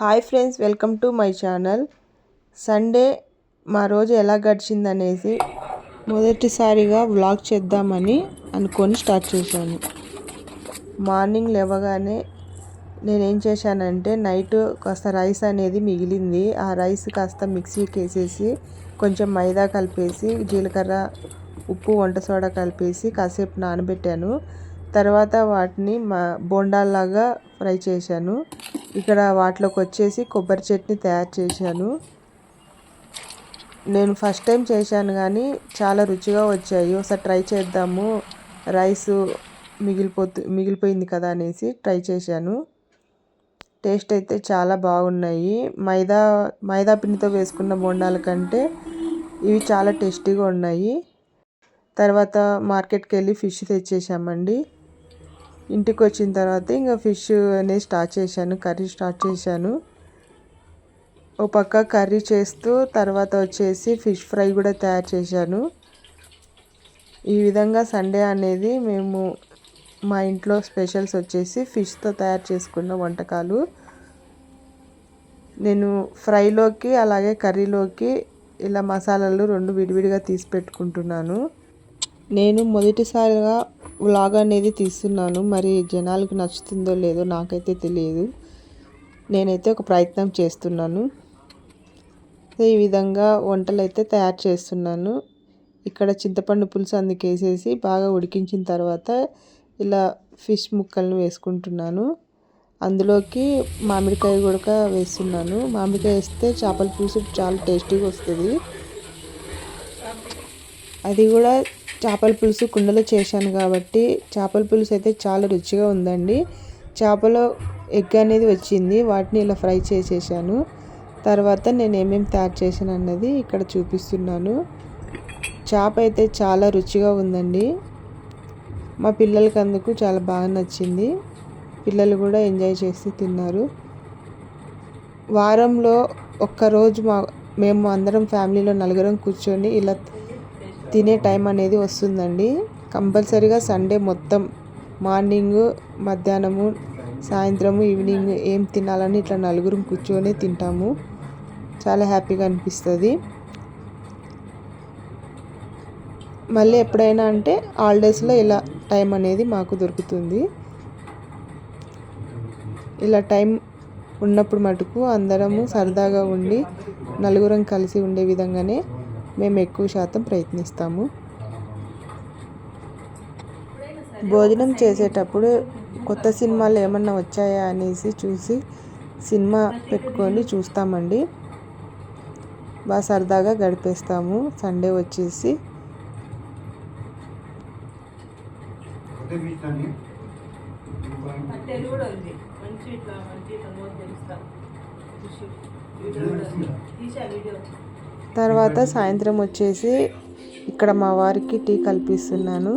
Hi friends welcome to my channel. Sunday మా రోజు ఎలా గడిచిందనేసి మొదటిసారిగా వ్లాగ్ చేద్దామని అనుకొని స్టార్ట్ చేశాను. మార్నింగ్ లేవగానే నేనేం చేశానంటే నైట్ కాస్త రైస్ అనేది మిగిలింది. ఆ రైస్ కాస్త మిక్సీకి వేసేసి కొంచెం మైదా కలిపేసి జీలకర్ర ఉప్పు వంట సోడా కలిపేసి కాసేపు నానబెట్టాను. తర్వాత వాటిని మా బోండాల్లాగా ఫ్రై చేశాను. ఇక్కడ వాటిలోకి వచ్చేసి కొబ్బరి చట్నీ తయారు చేశాను. నేను ఫస్ట్ టైం చేశాను కానీ చాలా రుచిగా వచ్చాయి. ఒకసారి ట్రై చేద్దాము. రైస్ మిగిలిపోతు మిగిలిపోయింది కదా అనేసి ట్రై చేశాను. టేస్ట్ అయితే చాలా బాగున్నాయి. మైదా మైదా పిండితో వేసుకున్న బోండాల కంటే ఇవి చాలా టేస్టీగా ఉన్నాయి. తర్వాత మార్కెట్కి వెళ్ళి ఫిష్ తెచ్చేసామండి ఇంటికి వచ్చిన తర్వాత ఇంకా ఫిష్ అనేది స్టార్ట్ చేశాను కర్రీ స్టార్ట్ చేశాను. ఓ పక్క కర్రీ చేస్తూ తర్వాత వచ్చేసి ఫిష్ ఫ్రై కూడా తయారు చేశాను. ఈ విధంగా సండే అనేది మేము మా ఇంట్లో స్పెషల్స్ వచ్చేసి ఫిష్తో తయారు చేసుకున్న వంటకాలు. నేను ఫ్రైలోకి అలాగే కర్రీలోకి ఇలా మసాలాలు రెండు విడివిడిగా తీసి పెట్టుకుంటున్నాను. నేను మొదటిసారిగా వ్లాగ్ అనేది తీస్తున్నాను. మరి జనాలకు నచ్చుతుందో లేదో నాకైతే తెలియదు. నేనైతే ఒక ప్రయత్నం చేస్తున్నాను. ఈ విధంగా వంటలు అయితే తయారు చేస్తున్నాను. ఇక్కడ చింతపండు పులుసు అందుకేసేసి బాగా ఉడికించిన తర్వాత ఇలా ఫిష్ ముక్కలను వేసుకుంటున్నాను. అందులోకి మామిడికాయ కూడా వేస్తున్నాను. మామిడికాయ వేస్తే చేపల పులుసు చాలా టేస్టీగా వస్తుంది. అది కూడా చేపల పులుసు కుండలో చేశాను కాబట్టి చేపల పులుసు అయితే చాలా రుచిగా ఉందండి. చేపలో ఎగ్ అనేది వచ్చింది. వాటిని ఇలా ఫ్రై చేసేసాను. తర్వాత నేను ఏమేమి తయారు చేశాను అన్నది ఇక్కడ చూపిస్తున్నాను. చేప అయితే చాలా రుచిగా ఉందండి. మా పిల్లలకి అందుకు చాలా బాగా నచ్చింది. పిల్లలు కూడా ఎంజాయ్ చేసి తిన్నారు. వారంలో ఒక్కరోజు మా మేము అందరం ఫ్యామిలీలో నలుగురం కూర్చొని ఇలా తినే టైం అనేది వస్తుందండి. కంపల్సరీగా సండే మొత్తం మార్నింగ్ మధ్యాహ్నము సాయంత్రము ఈవినింగ్ ఏం తినాలని ఇట్లా నలుగురు కూర్చొని తింటాము. చాలా హ్యాపీగా అనిపిస్తుంది. మళ్ళీ ఎప్పుడైనా అంటే హాలిడేస్లో ఇలా టైం అనేది మాకు దొరుకుతుంది. ఇలా టైం ఉన్నప్పుడు మటుకు అందరము సరదాగా ఉండి నలుగురం కలిసి ఉండే విధంగానే మేము ఎక్కువ శాతం ప్రయత్నిస్తాము. భోజనం చేసేటప్పుడు కొత్త సినిమాలు ఏమన్నా వచ్చాయా అనేసి చూసి సినిమా పెట్టుకొని చూస్తామండి. బాగా సరదాగా గడిపేస్తాము. సండే వచ్చేసి. తర్వాత సాయంత్రం వచ్చేసి ఇక్కడ మా వారికి టీ కల్పిస్తున్నాను.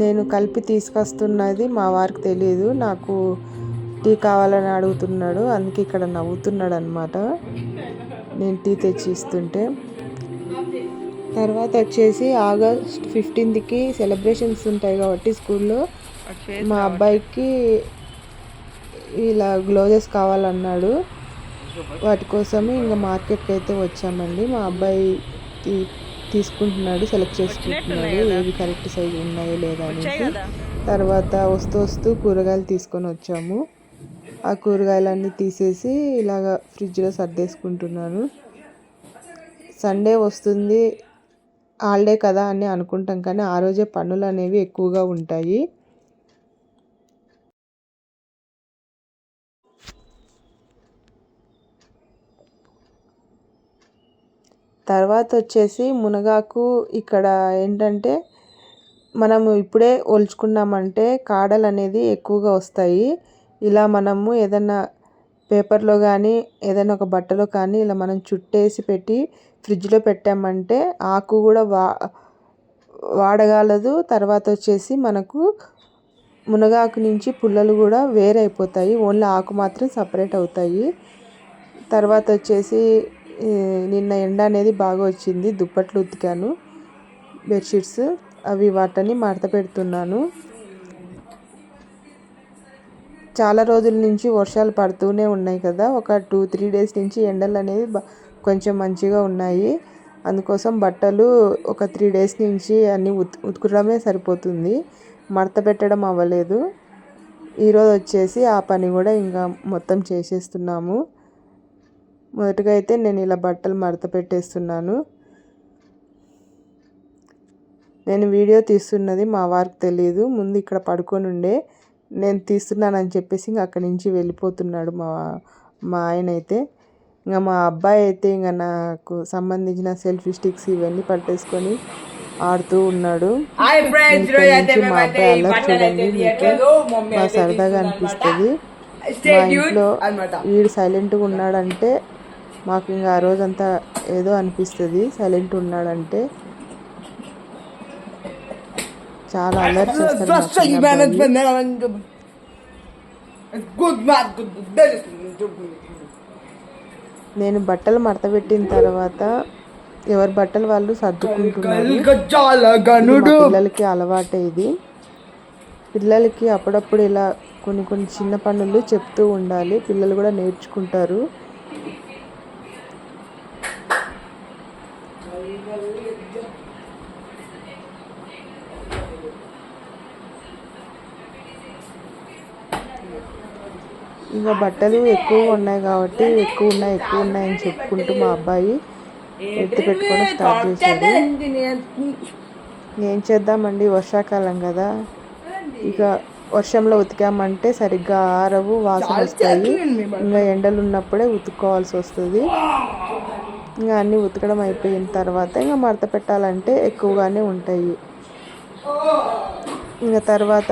నేను కలిపి తీసుకొస్తున్నది మా వారికి తెలియదు నాకు టీ కావాలని అడుగుతున్నాడు. అందుకే ఇక్కడ నవ్వుతున్నాడు అనమాట నేను టీ తెచ్చి ఇస్తుంటే తర్వాత వచ్చేసి ఆగస్ట్ ఫిఫ్టీన్త్కి సెలబ్రేషన్స్ ఉంటాయి కాబట్టి స్కూల్లో మా అబ్బాయికి ఇలా గ్లోజెస్ కావాలన్నాడు. వాటి కోసమే ఇంకా మార్కెట్కి అయితే వచ్చామండి. మా అబ్బాయి తీసుకుంటున్నాడు సెలెక్ట్ చేసుకుంటున్నాడు. ఏవి కరెక్ట్ సైజ్ ఉన్నాయో లేదా అనేసి. తర్వాత వస్తూ వస్తూ కూరగాయలు తీసుకొని వచ్చాము. ఆ కూరగాయలన్నీ తీసేసి ఇలాగ ఫ్రిడ్జ్లో సర్దేసుకుంటున్నాను. సండే వస్తుంది. హాలిడే కదా అని అనుకుంటాం కానీ ఆ రోజే పనులు అనేవి ఎక్కువగా ఉంటాయి. తర్వాత వచ్చేసి మునగాకు ఇక్కడ ఏంటంటే మనము ఇప్పుడే ఒలుచుకున్నామంటే కాడలు అనేది ఎక్కువగా వస్తాయి. ఇలా మనము ఏదన్నా పేపర్లో కానీ ఏదైనా ఒక బట్టలో కానీ ఇలా మనం చుట్టేసి పెట్టి ఫ్రిడ్జ్లో పెట్టామంటే ఆకు కూడా వా వాడగలదు. తర్వాత వచ్చేసి మనకు మునగాకు నుంచి పుల్లలు కూడా వేరైపోతాయి. ఓన్లీ ఆకు మాత్రం సపరేట్ అవుతాయి. తర్వాత వచ్చేసి నిన్న ఎండ అనేది బాగా వచ్చింది దుప్పట్లు ఉతికాను బెడ్షీట్స్ అవి వాటిని మడత పెడుతున్నాను. చాలా రోజుల నుంచి వర్షాలు పడుతూనే ఉన్నాయి కదా ఒక టూ త్రీ డేస్ నుంచి ఎండలు అనేవి కొంచెం మంచిగా ఉన్నాయి. అందుకోసం బట్టలు ఒక త్రీ డేస్ నుంచి అన్ని ఉత్ ఉతుకడమే సరిపోతుంది మడత పెట్టడం అవ్వలేదు. ఈరోజు వచ్చేసి ఆ పని కూడా ఇంకా మొత్తం చేసేస్తున్నాము. మొదటగా అయితే నేను ఇలా బట్టలు మడత పెట్టేస్తున్నాను. నేను వీడియో తీస్తున్నది మా వారికి తెలియదు ముందు ఇక్కడ పడుకొని ఉండే. నేను తీస్తున్నానని చెప్పేసి ఇంకా అక్కడి నుంచి వెళ్ళిపోతున్నాడు మా మా ఆయన అయితే. ఇంకా మా అబ్బాయి అయితే ఇంకా నాకు సంబంధించిన సెల్ఫీ స్టిక్స్ ఇవన్నీ పట్టేసుకొని ఆడుతూ ఉన్నాడు. మా అబ్బాయి అయితే చూడండి మీకు. మా సరదాగా. అనిపిస్తుంది. మా ఇంట్లో వీడు సైలెంట్గా ఉన్నాడంటే మాకు ఇంకా ఆ రోజంతా ఏదో అనిపిస్తుంది. సైలెంట్ ఉన్నాడంటే చాలా అల్లరి చేస్తాడు good. నేను బట్టలు మడత పెట్టిన తర్వాత ఎవరి బట్టలు వాళ్ళు సర్దుకుంటున్నారు. పిల్లలకి అలవాటే ఇది. పిల్లలకి అప్పుడప్పుడు ఇలా కొన్ని కొన్ని చిన్న పనులు చెప్తూ ఉండాలి. పిల్లలు కూడా నేర్చుకుంటారు. ఇంకా బట్టలు ఎక్కువ ఉన్నాయి కాబట్టి ఎక్కువ ఉన్నాయి ఎక్కువ ఉన్నాయి అని చెప్పుకుంటూ మా అబ్బాయి ఎత్తి పెట్టుకొని స్టార్ట్ చేశాడు. ఏం చేద్దామండి? వర్షాకాలం కదా. ఇక వర్షంలో ఉతికామంటే సరిగ్గా ఆరవు వాసన వస్తాయి. ఇంకా ఎండలు ఉన్నప్పుడే ఉతుక్కోవాల్సి వస్తుంది. ఇంకా అన్నీ ఉతకడం అయిపోయిన తర్వాత ఇంకా మడత పెట్టాలంటే ఎక్కువగానే ఉంటాయి. ఇంకా తర్వాత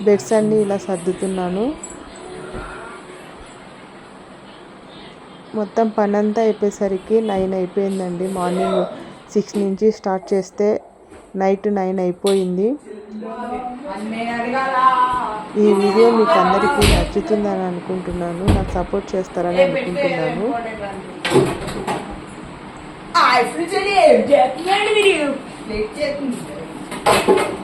బెడ్స్ అన్నీ ఇలా సర్దుతున్నాను. మొత్తం పని అంతా అయిపోయేసరికి నైన్ అయిపోయిందండి. మార్నింగ్ సిక్స్ నుంచి స్టార్ట్ చేస్తే నైట్ నైన్ అయిపోయింది. ఈ వీడియో మీకు అందరికీ నచ్చుతుందని అనుకుంటున్నాను. నాకు సపోర్ట్ చేస్తారని అనుకుంటున్నాను. చేస్తున్నాడు